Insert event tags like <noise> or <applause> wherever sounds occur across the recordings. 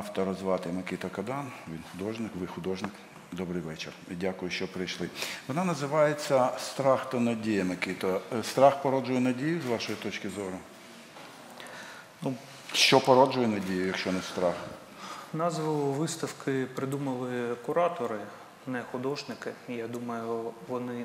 Автора звати Микита Кадан, він художник, ви художник. Добрий вечір. Дякую, що прийшли. Вона називається Страх та надія, Микито. Е, Страх породжує надію з вашої точки зору? Ну, Що породжує надію, якщо не страх? назву виставки придумали куратори, не художники. Я думаю, вони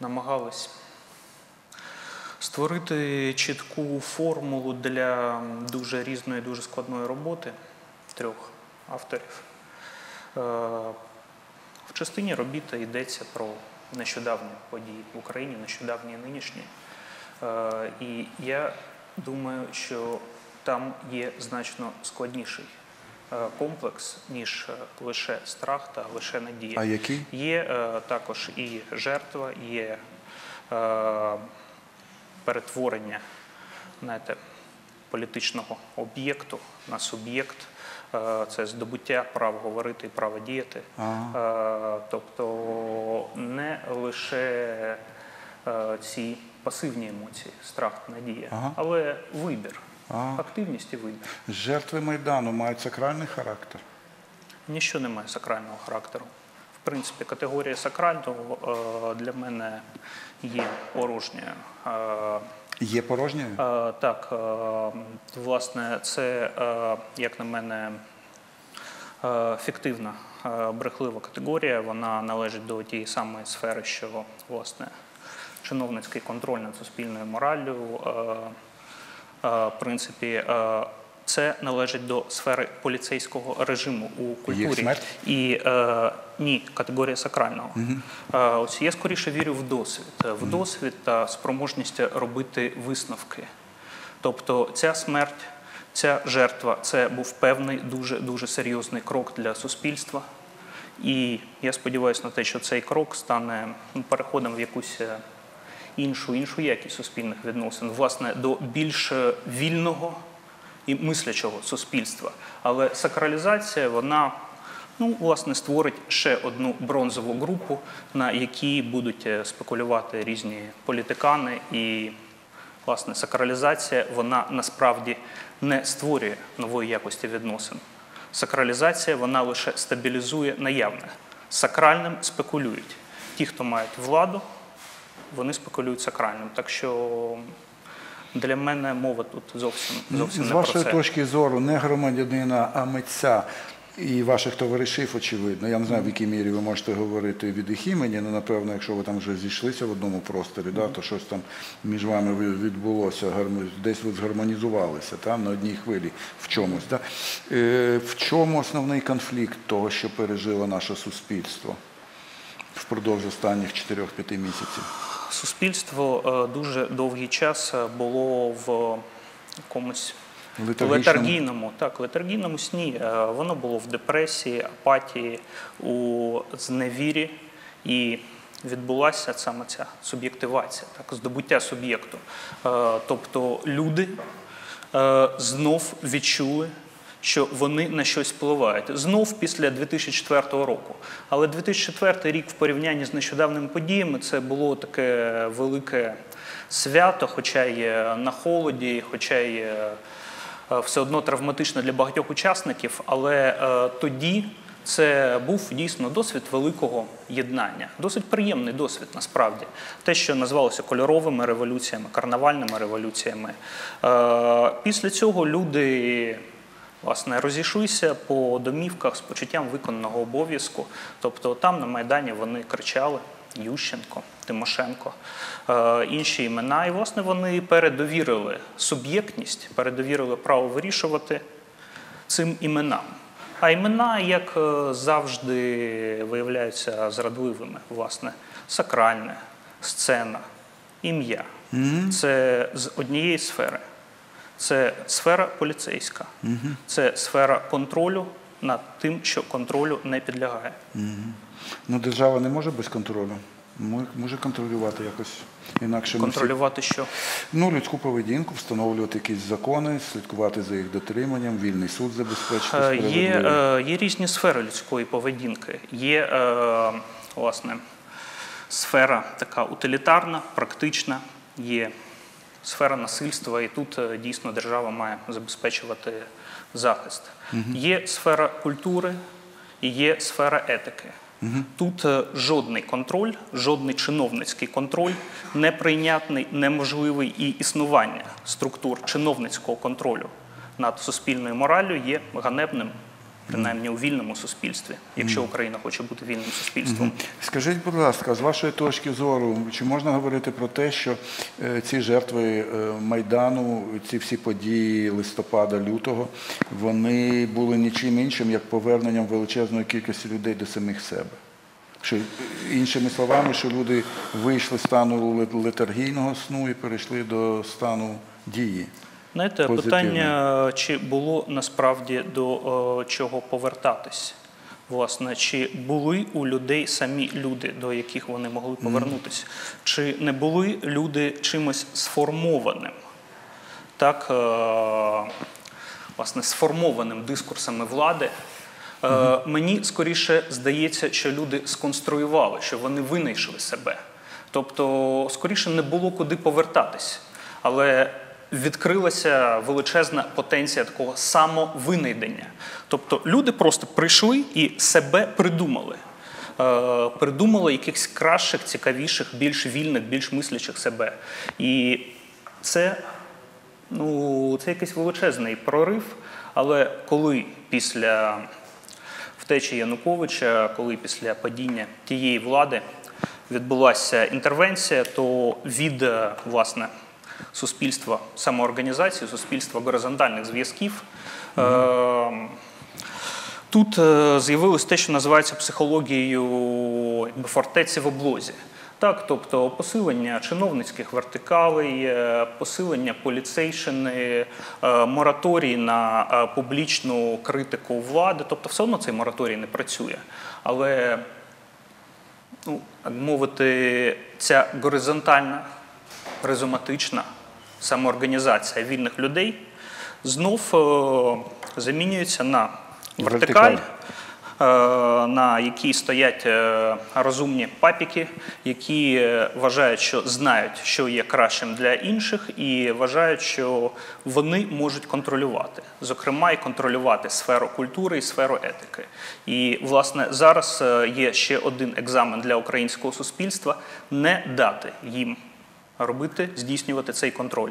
намагались створити чітку формулу для дуже різної, дуже складної роботи трьох авторів. Е, В частині робіта йдеться про нещодавні події в Україні, нещодавні і нинішні. Е, І я думаю, що там є значно складніший е, комплекс, ніж лише страх та лише надія. А який? Є також і жертва, є перетворення знаєте, політичного об'єкту на суб'єкт. Е, Це здобуття права говорити і права діяти. Ага. Е, Тобто не лише е, ці пасивні емоції, страх, надія, Ага. але вибір, Ага. активність і вибір. Жертви Майдану мають сакральний характер. Ніщо не має сакрального характеру. В принципі, категорія сакрального для мене є порожньою. Є порожньою? Так, власне, це, як на мене, фіктивна брехлива категорія. Вона належить до тієї самої сфери, що власне чиновницький контроль над суспільною мораллю. В принципі, це належить до сфери поліцейського режиму у культурі. смерть? І е, ні, категорія сакрального. Е, ось я скоріше вірю в досвід, в досвід та спроможність робити висновки. Тобто ця смерть, ця жертва це був певний дуже дуже серйозний крок для суспільства. І я сподіваюся на те, що цей крок стане ну, переходом в якусь е, іншу, іншу якість суспільних відносин, власне, до більш е, вільного і мислячого суспільства. Але сакралізація, вона ну, власне, створить ще одну бронзову групу, на якій будуть е, спекулювати різні політикани. І, власне, сакралізація, вона насправді не створює нової якості відносин. Сакралізація, вона лише стабілізує наявне. Сакральним спекулюють. Ті, хто мають владу, вони спекулюють сакральним. Так що для мене мова тут зовсім, зовсім З не про вашої це. точки зору, не громадянина, а митця і ваших товаришів, очевидно. Я не знаю, в якій мірі ви можете говорити від їх імені, але напевно, якщо ви там вже зійшлися в одному просторі, да, то щось там між вами відбулося, десь ви згармонізувалися на одній хвилі в чомусь. Да. Е, в чому основний конфлікт того, що пережило наше суспільство впродовж останніх 4-5 місяців? Суспільство е, дуже довгий час е, було в якомусь летаргійному, так, летаргійному сні. Е, Воно було в депресії, апатії, у зневірі і відбулася саме ця суб'єктивація, так, здобуття суб'єкту. Тобто люди знов відчули, що вони на щось впливають. Знов після 2004 року. Але 2004 рік в порівнянні з нещодавними подіями це було таке велике свято, хоча й на холоді, хоча й е, все одно травматично для багатьох учасників. Але е, тоді це був дійсно досвід великого єднання, досить приємний досвід насправді. Те, що називалося кольоровими революціями, карнавальними революціями. Е, Після цього люди власне розійшлися по домівках з почуттям виконаного обов'язку. Тобто там на Майдані вони кричали Ющенко, Тимошенко, е, інші імена. І власне вони передовірили суб'єктність, передовірили право вирішувати цим іменам. А імена, як е, завжди, виявляються зрадливими, власне, сакральне, сцена, ім'я. Це з однієї сфери. Це сфера поліцейська, це сфера контролю над тим, що контролю не підлягає. Ну, держава не може без контролю. Мо- Може контролювати якось інакше. Контролювати що? Ну, людську поведінку, встановлювати якісь закони, слідкувати за їх дотриманням, вільний суд забезпечити. Е, Є, е, є різні сфери людської поведінки. Є е, власне сфера така утилітарна, практична, є сфера насильства, і тут е, дійсно держава має забезпечувати захист. Є сфера культури і є сфера етики. Тут е, жодний контроль, жодний чиновницький контроль неприйнятний, неможливий і існування структур чиновницького контролю над суспільною мораллю є ганебним, принаймні у вільному суспільстві, якщо Україна хоче бути вільним суспільством. Скажіть, будь ласка, з вашої точки зору, чи можна говорити про те, що е, ці жертви е, Майдану, ці всі події листопада, лютого, вони були нічим іншим, як поверненням величезної кількості людей до самих себе? Що, іншими словами, що люди вийшли з стану ле- летаргійного сну і перейшли до стану дії? Знаєте, питання, чи було насправді до е, чого повертатись? Власне, чи були у людей самі люди, до яких вони могли повернутися? Чи не були люди чимось сформованим? Так, е, власне, сформованим дискурсами влади. Е, Мені скоріше здається, що люди сконструювали, що вони винайшли себе. Тобто, скоріше не було куди повертатись. Але відкрилася величезна потенція такого самовинайдення. Тобто люди просто прийшли і себе придумали. Е, Придумали якихось кращих, цікавіших, більш вільних, більш мислячих себе. І це Ну, це якийсь величезний прорив, але коли після втечі Януковича, коли після падіння тієї влади відбулася інтервенція, то від власне суспільства самоорганізації, суспільства горизонтальних зв'язків. е, Тут е, з'явилось те, що називається психологією фортеці в облозі. Так, тобто посилення чиновницьких вертикалей, е, посилення поліцейщини, е, мораторій на публічну критику влади. Тобто, все одно цей мораторій не працює. Але, ну, мовити, ця горизонтальна, ризоматична самоорганізація вільних людей знов е, замінюється на вертикаль, е, на якій стоять е, розумні папіки, які вважають, що знають, що є кращим для інших, і вважають, що вони можуть контролювати, зокрема, і контролювати сферу культури і сферу етики. І власне зараз є ще один екзамен для українського суспільства не дати їм робити, здійснювати цей контроль.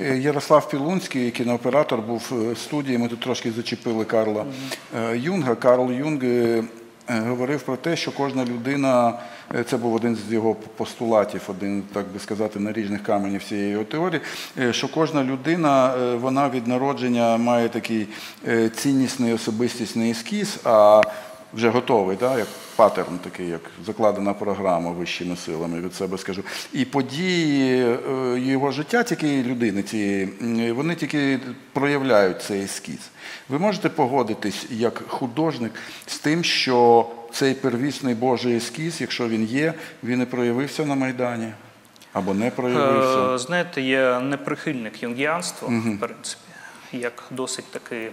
Е, Ярослав Пілунський, кінооператор, був в студії. Ми тут трошки зачепили Карла е, Юнга. Карл Юнг е, говорив про те, що кожна людина, це був один з його постулатів, один, так би сказати, наріжних каменів всієї його теорії, що кожна людина, вона від народження має такий ціннісний особистісний ескіз, а вже готовий, да, як паттерн такий, як закладена програма вищими силами, від себе скажу. І події е, його життя, тільки людини цієї, вони тільки проявляють цей ескіз. Ви можете погодитись як художник з тим, що цей первісний Божий ескіз, якщо він є, він і проявився на Майдані або не проявився. Е, Знаєте, я не прихильник юнгіанства, в принципі, як досить таки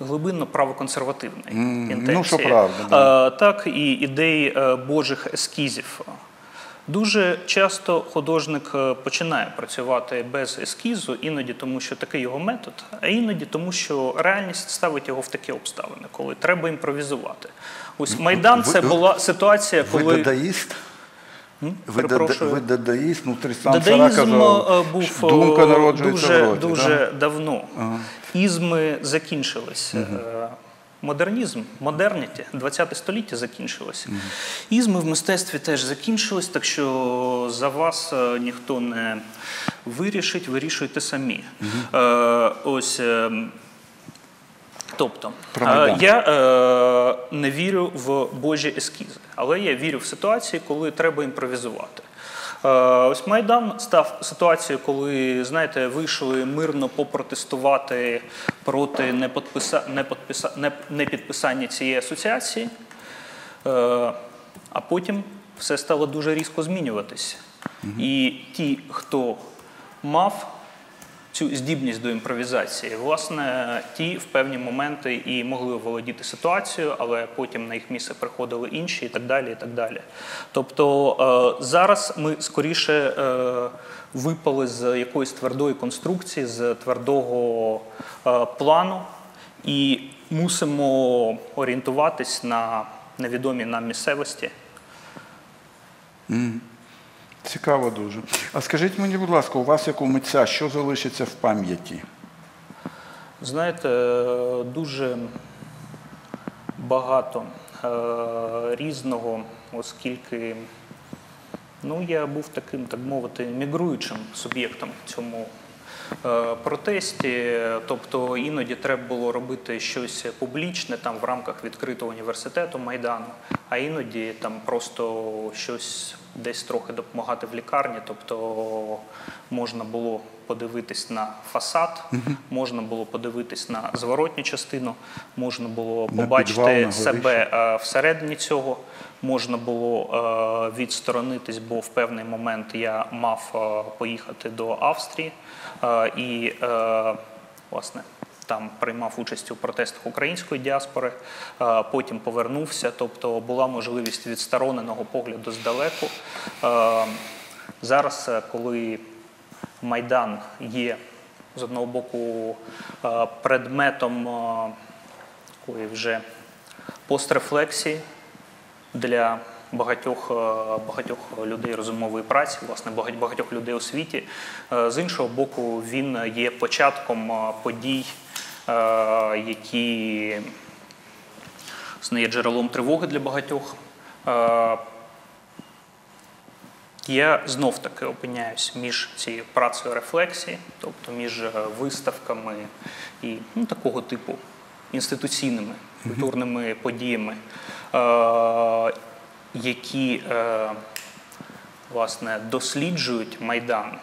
глибинно правоконсервативної М, ну, що правда, да. Е, Так і ідеї е, божих ескізів. Дуже часто художник е, починає працювати без ескізу, іноді тому, що такий його метод, а іноді тому, що реальність ставить його в такі обставини, коли треба імпровізувати. Ось Майдан це була ситуація, Ви коли дадаїст? Ви, Перепрошую. ви дадаїст, ну Дадаїзм казав, е, був думка е, народжується дуже, в роті. дуже да? давно. Ізми закінчилися. Е, Модернізм, модерніті, 20 століття закінчилося. Ізми в мистецтві теж закінчились, так що за вас ніхто не вирішить, вирішуйте самі. Ось. Тобто, е, я е, не вірю в Божі ескізи, але я вірю в ситуації, коли треба імпровізувати. Е, ось Майдан став ситуацією, коли, знаєте, вийшли мирно попротестувати проти неподписа, неподписа, не, непідписання цієї асоціації, е, а потім все стало дуже різко змінюватися. І ті, хто мав цю здібність до імпровізації. Власне, ті в певні моменти і могли володіти ситуацією, але потім на їх місце приходили інші і так далі. і так далі. Тобто е, зараз ми скоріше е, випали з якоїсь твердої конструкції, з твердого е, плану і мусимо орієнтуватись на невідомі нам місцевості. Цікаво дуже. А скажіть мені, будь ласка, у вас як у митця, що залишиться в пам'яті? Знаєте, дуже багато е, різного, оскільки ну, я був таким, так мовити, мігруючим суб'єктом в цьому е, протесті. Тобто іноді треба було робити щось публічне там в рамках відкритого університету Майдану, а іноді там просто щось десь трохи допомагати в лікарні. Тобто можна було подивитись на фасад, можна було подивитись на зворотню частину, можна було побачити підвал, на себе е, всередині цього. Можна було е, відсторонитись, бо в певний момент я мав е, поїхати до Австрії е, і е, власне. Там приймав участь у протестах української діаспори, е, потім повернувся. Тобто була можливість відстороненого погляду здалеку. Е, Зараз, е, коли Майдан є з одного боку предметом такої вже пострефлексії для багатьох, багатьох людей розумової праці, власне, багатьох людей у світі. З іншого боку, він є початком подій, які власне, є джерелом тривоги для багатьох. Е, я знов таки опиняюсь між цією працею рефлексії, тобто між е, виставками і ну, такого типу інституційними культурними подіями, е, які е, власне досліджують майдан.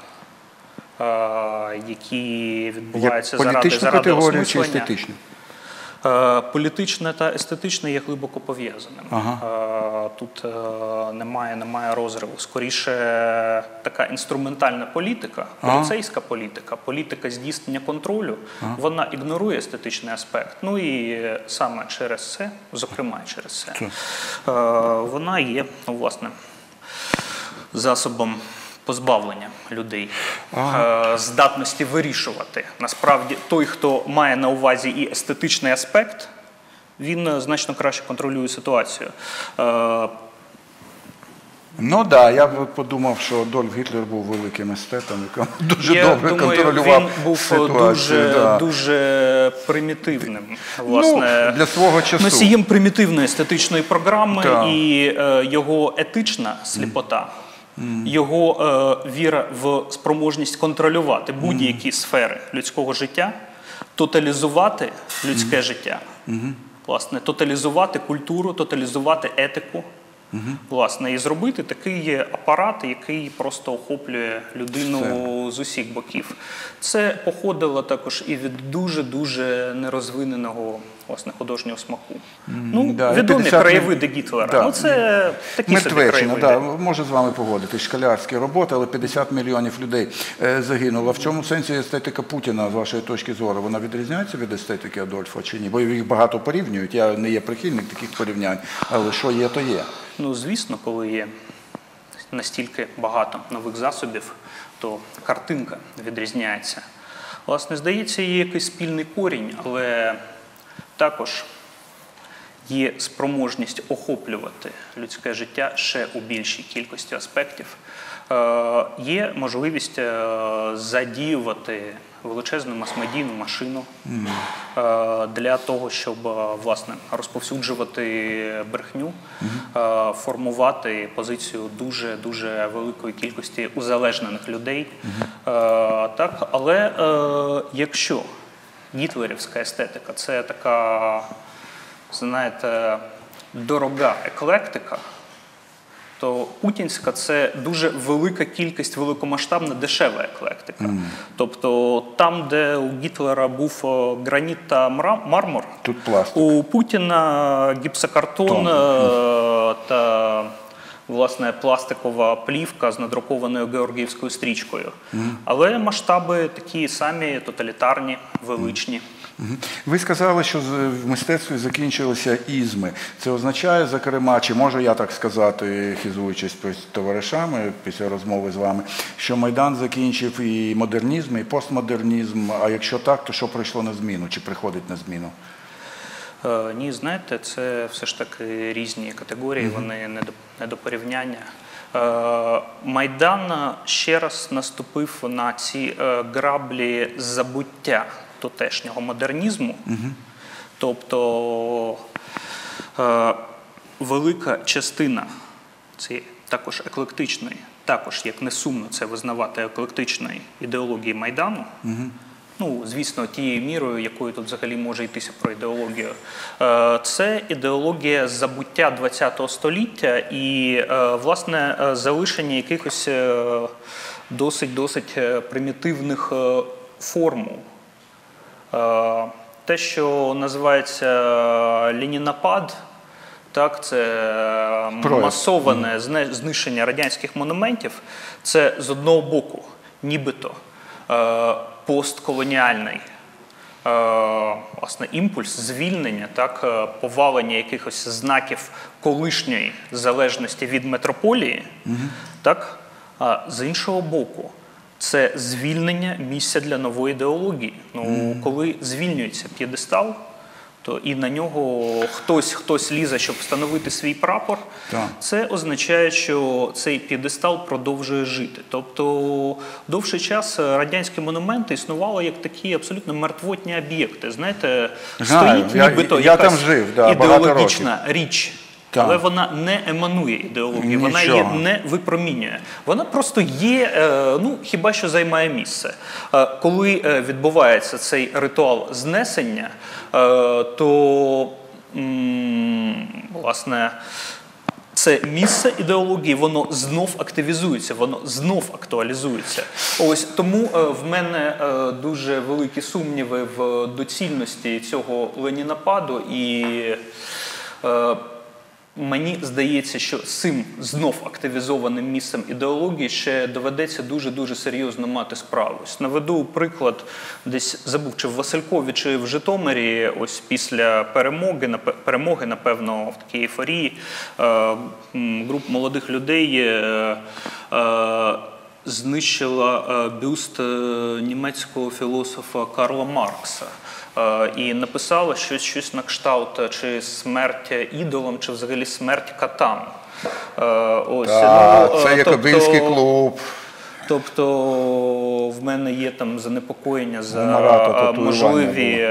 Е, Які відбуваються Як заради, заради чи осмислення. естетичну? Е, Політичне та естетичне є глибоко пов'язаним. Ага. Е, Тут немає, немає розриву. Скоріше така інструментальна політика, Ага. поліцейська політика, політика здійснення контролю, вона ігнорує естетичний аспект. Ну і саме через це, зокрема через це, вона є, ну, власне, засобом позбавлення людей е, здатності вирішувати. Насправді, той, хто має на увазі і естетичний аспект, він е, значно краще контролює ситуацію. Е, Ну так, да, я б подумав, що Дольф Гітлер був великим естетом, який <laughs> дуже я добре думаю, контролював він був ситуацію. дуже, да. дуже примітивним. Власне, Ну, для свого часу. носієм примітивної естетичної програми Так. і е, його етична сліпота. Його е, віра в спроможність контролювати будь-які сфери людського життя, тоталізувати людське життя, власне, тоталізувати культуру, тоталізувати етику, власне, і зробити такий апарат, який просто охоплює людину з усіх боків. Це походило також і від дуже дуже нерозвиненого власне художнього смаку. Ну, да, відомі 50 краєвиди Гітлера. Да. Ну, це такі собі краєвиди. да, можу з вами погодитись. Школярські роботи, але 50 мільйонів людей е, загинуло. В чому сенсі естетика Путіна, з вашої точки зору, вона відрізняється від естетики Адольфа чи ні? Бо їх багато порівнюють. Я не є прихильник таких порівнянь, але що є, то є. Ну, звісно, коли є настільки багато нових засобів, то картинка відрізняється. Власне, здається, є якийсь спільний корінь, але також є спроможність охоплювати людське життя ще у більшій кількості аспектів. Е, Є можливість е, задіювати величезну масмедійну машину е, для того, щоб е, власне розповсюджувати брехню, е, формувати позицію дуже дуже великої кількості узалежнених людей. Е, Так, але якщо гітлерівська естетика це така, знаєте, дорога еклектика, то путінська це дуже велика кількість великомасштабна дешева еклектика. Тобто там, де у Гітлера був е, граніт та мармур, Тут пластик. у Путіна гіпсокартон Тон. е, та власне пластикова плівка з надрукованою георгіївською стрічкою. Але масштаби такі самі тоталітарні, величні. Мгм. Ви сказали, що в мистецтві закінчилися ізми. Це означає, зокрема, чи можу я так сказати, хизуючись з товаришами після розмови з вами, що Майдан закінчив і модернізм, і постмодернізм. А якщо так, то що прийшло на зміну? Чи приходить на зміну? Е, Ні, знаєте, це все ж таки різні категорії, вони не до, не до порівняння. Е, Майдан ще раз наступив на ці е, граблі забуття тутешнього модернізму. Тобто е, велика частина цієї також еклектичної, також як не сумно це визнавати еклектичної ідеології Майдану. Ну, звісно, тією мірою, якою тут взагалі може йтися про ідеологію, Е, це ідеологія забуття ХХ століття і, е, власне, е, залишення якихось досить-досить е, примітивних формул. Е, Те, що називається Ленінапад, так, це е, Прояв. масоване знищення радянських монументів, це з одного боку, нібито е, постколоніальний е, власне, імпульс звільнення, так, е, повалення якихось знаків колишньої залежності від метрополії, так, а з іншого боку, це звільнення місця для нової ідеології. Ну, коли звільнюється п'єдестал, то і на нього хтось хтось лізе, щоб встановити свій прапор. Так. Це означає, що цей п'єдестал продовжує жити. Тобто довший час радянські монументи існували як такі абсолютно мертвотні об'єкти. Знаєте, Знаю, стоїть я- нібито я там якась жив, да, ідеологічна річ. Так. Але вона не еманує ідеології, вона її не випромінює. Вона просто є, е, ну хіба що займає місце. Е, Коли е, відбувається цей ритуал знесення, то власне. Це місце ідеології, воно знов активізується, воно знов актуалізується. Ось тому е, в мене е, дуже великі сумніви в доцільності цього ленінападу і. Е, Мені здається, що цим знов активізованим місцем ідеології ще доведеться дуже дуже серйозно мати справу. Наведу приклад, десь забув чи в Василькові, чи в Житомирі. Ось після перемоги, перемоги, напевно, в такій ейфорії е, груп молодих людей. е, е, Знищила бюст німецького філософа Карла Маркса. Е, і написала щось, щось на кшталт, е, чи смерть ідолам, чи взагалі смерть катам. Е, Ось, Та, ну, це Якобинський клуб. Тобто в мене є там занепокоєння за Марата можливі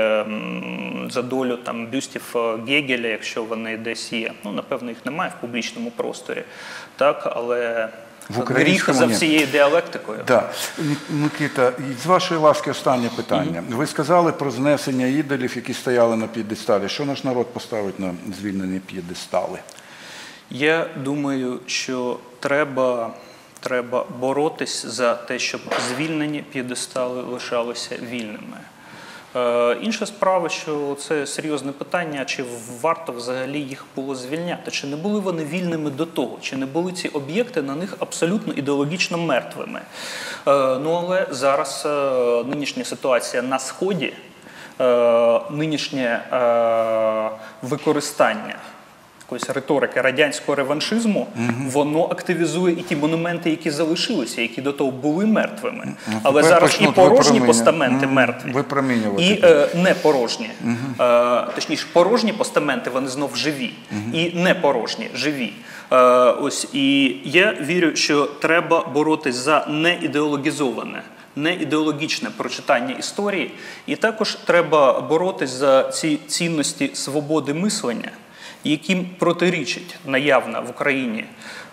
за долю там бюстів Гегеля, якщо вони десь є. Ну напевно їх немає в публічному просторі, так але В гріх українському за всією діалектикою. Так, Микита, з вашої ласки останнє питання. Ви сказали про знесення ідолів, які стояли на п'єдесталі. Що наш народ поставить на звільнені п'єдестали? Я думаю, що треба, треба боротись за те, щоб звільнені п'єдестали лишалися вільними. Е, інша справа, що це серйозне питання, чи варто взагалі їх було звільняти, чи не були вони вільними до того, чи не були ці об'єкти на них абсолютно ідеологічно мертвими. Е, ну але зараз е, нинішня ситуація на сході, нинішнє використання якоїсь риторики радянського реваншизму, воно активізує і ті монументи, які залишилися, які до того були мертвими. Але тепер зараз і порожні постаменти Мгм. мертві, і е, не порожні. Е, точніше, порожні постаменти вони знов живі, і не порожні живі. Е, ось і я вірю, що треба боротись за неідеологізоване. Неідеологічне прочитання історії, і також треба боротись за ці цінності свободи мислення, яким протирічить наявна в Україні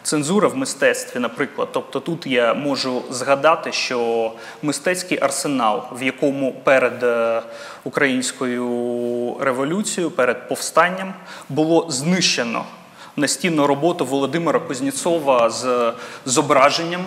цензура в мистецтві, наприклад. Тобто тут я можу згадати, що мистецький арсенал, в якому перед е, українською революцією, перед повстанням було знищено настінну роботу Володимира Кузнєцова з зображенням.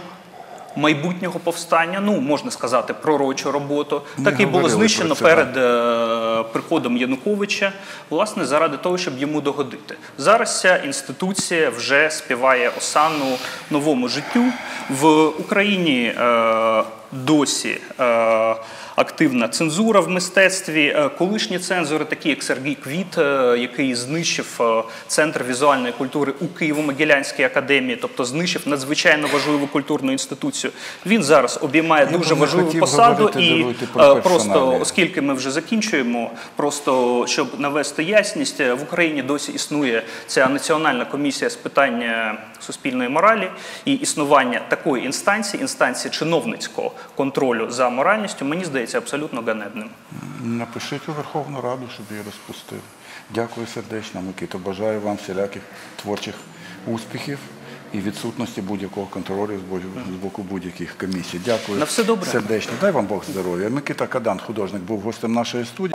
Майбутнього повстання, ну можна сказати, пророчу роботу, так і було знищено перед е, приходом Януковича, власне, заради того, щоб йому догодити. Зараз ця інституція вже співає осану новому життю. В Україні е, досі е, активна цензура в мистецтві. Е, Колишні цензори, такі як Сергій Квіт, е, який знищив центр візуальної культури у Києво-Могилянській академії, тобто знищив надзвичайно важливу культурну інституцію. Він зараз обіймає Я дуже важливу посаду і е, просто, оскільки ми вже закінчуємо, просто щоб навести ясність, в Україні досі існує ця національна комісія з питання суспільної моралі і існування такої інстанції, інстанції чиновницького контролю за моральністю, мені здається абсолютно ганебним. Напишіть у Верховну Раду, щоб її розпустили. Дякую сердечно, Микито. Бажаю вам всіляких творчих успіхів і відсутності будь-якого контролю з з боку будь-яких комісій. Дякую На все добре. сердечно. Дай вам Бог здоров'я. Микита Кадан, художник, був гостем нашої студії.